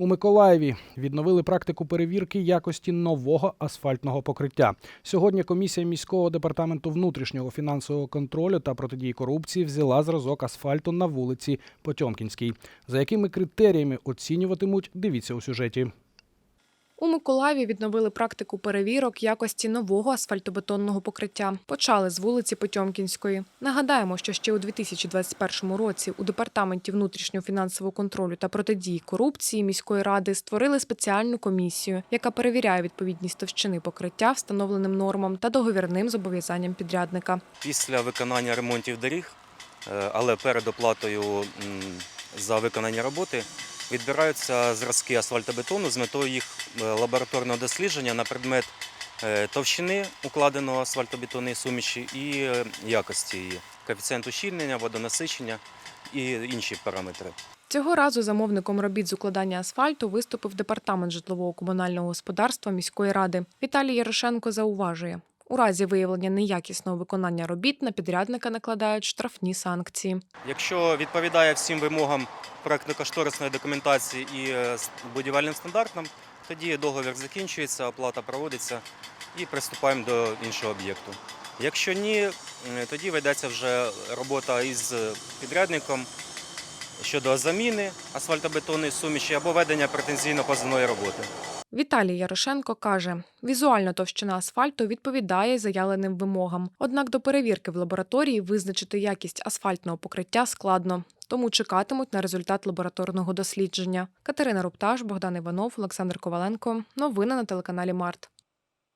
У Миколаєві відновили практику перевірки якості нового асфальтного покриття. Сьогодні комісія міського департаменту внутрішнього фінансового контролю та протидії корупції взяла зразок асфальту на вулиці Потьомкінській. За якими критеріями оцінюватимуть, дивіться у сюжеті. У Миколаєві відновили практику перевірок якості нового асфальтобетонного покриття. Почали з вулиці Потьомкінської. Нагадаємо, що ще у 2021 році у департаменті внутрішнього фінансового контролю та протидії корупції міської ради створили спеціальну комісію, яка перевіряє відповідність товщини покриття встановленим нормам та договірним зобов'язанням підрядника. Після виконання ремонтів доріг, е, але перед оплатою за виконані роботи відбираються зразки асфальтобетону з метою їх е, лабораторного дослідження на предмет е, товщини укладеного асфальтобетонної суміші і е, якості її, коефіцієнт ущільнення, водонасичення і інші параметри. Цього разу замовником робіт з укладання асфальту виступив департамент житлово-комунального господарства міської ради. Віталій Ярошенко зауважує. У разі виявлення неякісного виконання робіт на підрядника накладають штрафні санкції. Якщо відповідає всім вимогам проектно-кошторисної документації і е, будівельним стандартам, тоді договір закінчується, оплата проводиться і приступаємо до іншого об'єкту. Якщо ні, тоді ведеться вже робота із підрядником щодо заміни асфальтобетонної суміші або ведення претензійно-позивної роботи. Віталій Ярошенко каже, візуально товщина асфальту відповідає заявленим вимогам. Однак до перевірки в лабораторії визначити якість асфальтного покриття складно, тому чекатимуть на результат лабораторного дослідження. Катерина Рупташ, Богдан Іванов, Олександр Коваленко. Новини на телеканалі Март.